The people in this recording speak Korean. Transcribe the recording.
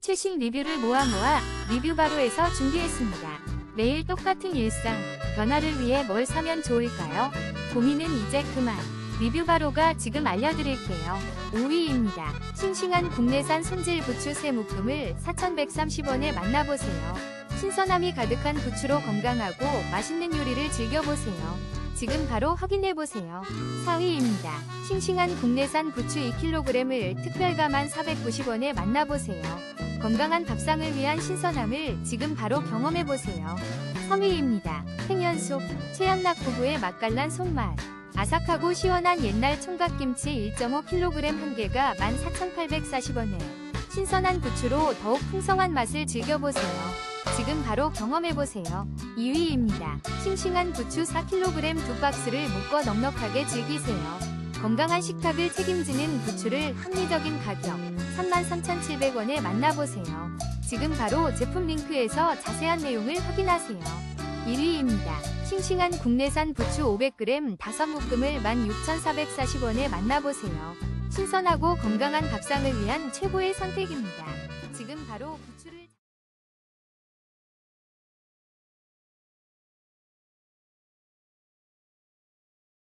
최신 리뷰를 모아 모아 리뷰 바로에서 준비했습니다. 매일 똑같은 일상, 변화를 위해 뭘 사면 좋을까요? 고민은 이제 그만. 리뷰 바로가 지금 알려드릴게요. 5위입니다. 싱싱한 국내산 손질 부추 새 묶음을 4,130원에 만나보세요. 신선함이 가득한 부추로 건강하고 맛있는 요리를 즐겨보세요. 지금 바로 확인해보세요. 4위입니다. 싱싱한 국내산 부추 2kg을 특별가만 490원에 만나보세요. 건강한 밥상을 위한 신선함을 지금 바로 경험해보세요. 3위입니다. 생연속, 최연락 부부의 맛깔난 손맛. 아삭하고 시원한 옛날 총각김치 1.5kg 한 개가 14,840원에 신선한 부추로 더욱 풍성한 맛을 즐겨보세요. 지금 바로 경험해보세요. 2위입니다. 싱싱한 부추 4kg 두 박스를 묶어 넉넉하게 즐기세요. 건강한 식탁을 책임지는 부추를 합리적인 가격 33,700원에 만나보세요. 지금 바로 제품 링크에서 자세한 내용을 확인하세요. 1위입니다. 싱싱한 국내산 부추 500g 5묶음을 16,440원에 만나보세요. 신선하고 건강한 밥상을 위한 최고의 선택입니다. 지금 바로 부추